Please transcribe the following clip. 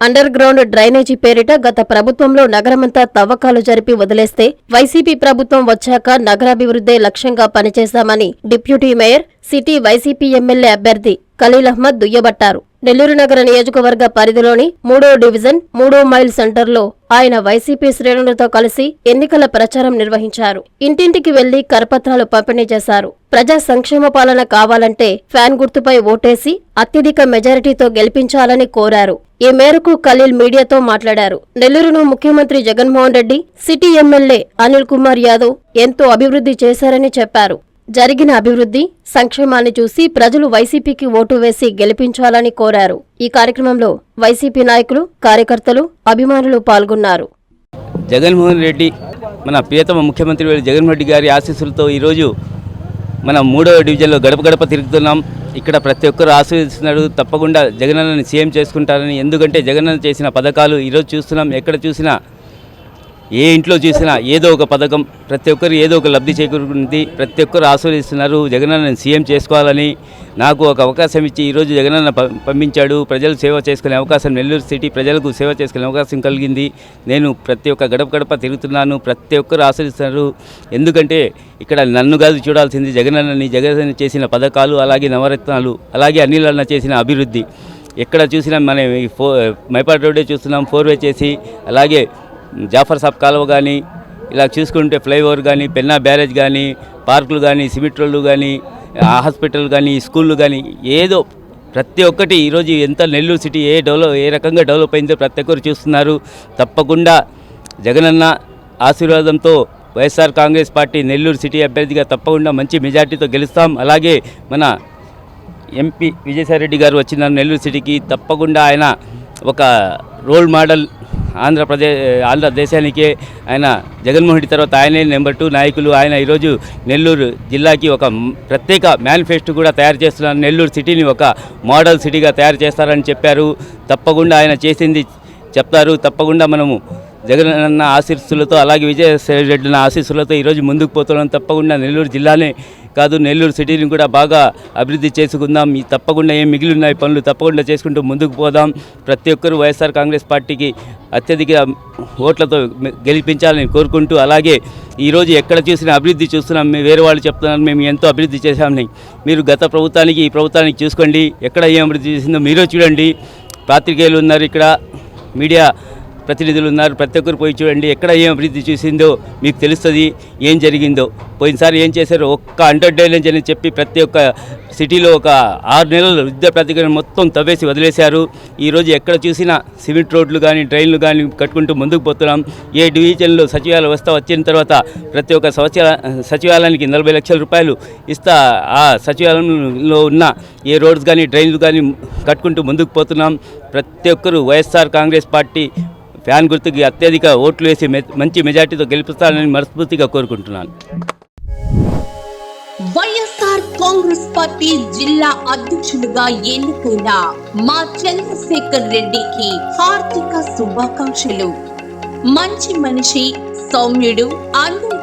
Under ground drainage పేరిట గత ప్రభుత్వంలో నగరమంతా తవ్వకాలు జరిపి వదిలేస్తే వైసీపీ ప్రభుత్వం వచ్చాక నగరాభివృద్ధే లక్ష్యంగా పనిచేశామని deputy mayor city YCP MLA అభ్యర్థి ఖలీల్ అహ్మద్ దుయ్యబట్టారు. నెల్లూరు నగర నియోజకవర్గ పరిధిలోని మూడో డివిజన్ మూడో మైల్ సెంటర్లో ఆయన వైసీపీ శ్రేణులతో కలిసి ఎన్నికల ప్రచారం నిర్వహించారు. ఇంటింటికి వెళ్ళి కరపత్రాలు పంపిణీ చేశారు. ప్రజా సంక్షేమ పాలన కావాలంటే ఫ్యాన్ గుర్తుపై ఓటేసి అత్యధిక మెజారిటీతో గెలిపించాలని కోరారు. ఈ మేరకు ఖలీల్ మీడియాతో మాట్లాడారు. నెల్లూరును ముఖ్యమంత్రి జగన్మోహన్ రెడ్డి సిటీ ఎమ్మెల్యే అనిల్ కుమార్ యాదవ్ ఎంతో అభివృద్ధి చేశారని చెప్పారు. జరిగిన అభివృద్ధి సంక్షేమాన్ని చూసి ప్రజలు వైసీపీకి ఓటు వేసి గెలిపించాలని కోరారు. ఈ కార్యక్రమంలో వైసీపీ నాయకులు కార్యకర్తలు అభిమానులు పాల్గొన్నారు. జగన్మోహన్ రెడ్డి మన ప్రియతమ ముఖ్యమంత్రి జగన్మోహన్ రెడ్డి గారి ఆశీస్సులతో ఈరోజు మన మూడవ డివిజన్లో గడప గడప తిరుగుతున్నాం. ఇక్కడ ప్రతి ఒక్కరు ఆశీర్వదిస్తున్నాడు తప్పకుండా జగనన్నని సీఎం చేసుకుంటారని ఎందుకంటే జగనన్న చేసిన పథకాలు ఈరోజు చూస్తున్నాం. ఎక్కడ చూసినా ఏ ఇంట్లో చూసినా ఏదో ఒక పథకం ప్రతి ఒక్కరు ఏదో ఒక లబ్ధి చేకూరుకుంది ప్రతి ఒక్కరు ఆస్వాదిస్తున్నారు జగనన్నని సీఎం చేసుకోవాలని నాకు ఒక అవకాశం ఇచ్చి ఈరోజు జగనన్న పంపించాడు. ప్రజలు సేవ చేసుకునే అవకాశం నెల్లూరు సిటీ ప్రజలకు సేవ చేసుకునే అవకాశం కలిగింది. నేను ప్రతి ఒక్క గడప గడప తిరుగుతున్నాను. ప్రతి ఒక్కరు ఆస్వాదిస్తున్నారు ఎందుకంటే ఇక్కడ నన్ను కాదు చూడాల్సింది జగనన్నని జగన్ చేసిన పథకాలు అలాగే నవరత్నాలు అలాగే అనిల్ అన్న చేసిన అభివృద్ధి. ఎక్కడ చూసినా మనం ఫో మైపాటి రోడ్డే చూస్తున్నాం ఫోర్ వే చేసి అలాగే జాఫర్ సాబ్ కాలువ కానీ ఇలా చూసుకుంటే ఫ్లైఓవర్ కానీ పెన్నా బ్యారేజ్ కానీ పార్కులు కానీ సిమెంట్ రోడ్లు కానీ హాస్పిటల్ కానీ స్కూళ్ళు కానీ ఏదో ప్రతి ఒక్కటి ఈరోజు ఎంత నెల్లూరు సిటీ ఏ డెవలప్ ఏ రకంగా డెవలప్ అయిందో ప్రతి ఒక్కరు చూస్తున్నారు. తప్పకుండా జగనన్న ఆశీర్వాదంతో YSR Congress party Nellore city అభ్యర్థిగా తప్పకుండా మంచి మెజార్టీతో గెలుస్తాం. అలాగే మన ఎంపీ విజయసాయిరెడ్డి గారు వచ్చిన నెల్లూరు సిటీకి తప్పకుండా ఆయన ఒక రోల్ మోడల్ ఆంధ్రప్రదేశ్ ఆంధ్రదేశానికే ఆయన జగన్మోహన్ రెడ్డి తర్వాత ఆయనే నెంబర్ టూ నాయకులు. ఆయన ఈరోజు నెల్లూరు జిల్లాకి ఒక ప్రత్యేక మేనిఫెస్టో కూడా తయారు చేస్తున్నారు. నెల్లూరు సిటీని ఒక మోడల్ సిటీగా తయారు చేస్తారని చెప్పారు. తప్పకుండా ఆయన చేసింది చెప్తారు. తప్పకుండా మనము జగనన్న ఆశీస్సులతో అలాగే విజయసాయి రెడ్డి ఆశీస్సులతో ఈరోజు ముందుకు పోతున్నాం. తప్పకుండా నెల్లూరు జిల్లానే కాదు నెల్లూరు సిటీని కూడా బాగా అభివృద్ధి చేసుకుందాం. తప్పకుండా ఏం మిగిలి ఉన్నాయి పనులు తప్పకుండా చేసుకుంటూ ముందుకు పోదాం. ప్రతి ఒక్కరూ వైఎస్ఆర్ కాంగ్రెస్ పార్టీకి అత్యధిక ఓట్లతో గెలిపించాలని కోరుకుంటూ అలాగే ఈరోజు ఎక్కడ చూసినా అభివృద్ధి చూస్తున్నాం. మేము వేరే వాళ్ళు చెప్తున్నారు మేము ఎంతో అభివృద్ధి చేశామని. మీరు గత ప్రభుత్వానికి ఈ ప్రభుత్వానికి చూసుకోండి. ఎక్కడ ఏం అభివృద్ధి చేసిందో మీరే చూడండి. పాత్రికేయులు ఉన్నారు ఇక్కడ. మీడియా ప్రతినిధులు ఉన్నారు. ప్రతి ఒక్కరు పోయి చూడండి ఎక్కడ ఏం అభివృద్ధి చూసిందో మీకు తెలుస్తుంది ఏం జరిగిందో. పోయినసారి ఏం చేశారు? ఒక్క అండర్ డైలెన్స్ అని చెప్పి ప్రతి ఒక్క సిటీలో ఒక ఆరు నెలలు విద్యా ప్రాతిపదికన మొత్తం తవ్వేసి వదిలేశారు. ఈరోజు ఎక్కడ చూసినా సిమెంట్ రోడ్లు కానీ డ్రైన్లు కానీ కట్టుకుంటూ ముందుకు పోతున్నాం. ఏ డివిజన్లో సచివాలయ వ్యవస్థ వచ్చిన తర్వాత ప్రతి ఒక్క సచివాల సచివాలయానికి నలభై లక్షల రూపాయలు ఇస్తా ఆ సచివాలయంలో ఉన్న ఏ రోడ్స్ కానీ డ్రైన్లు కానీ కట్టుకుంటూ ముందుకు పోతున్నాం. ప్రతి ఒక్కరూ వైఎస్ఆర్ కాంగ్రెస్ పార్టీ ఫ్యాన్ గుర్తుకి అత్యధిక ఓట్లు వేసి మంచి మెజార్టీతో గెలిపిస్తానని మనస్ఫూర్తిగా కోరుకుంటున్నాను. వైఎస్ఆర్ కాంగ్రెస్ పార్టీ జిల్లా అధ్యక్షుడిగా ఎన్నుకున్న మా చంద్రశేఖర్ రెడ్డికి హార్దిక శుభాకాంక్షలు. మంచి మనిషి సౌమ్యుడు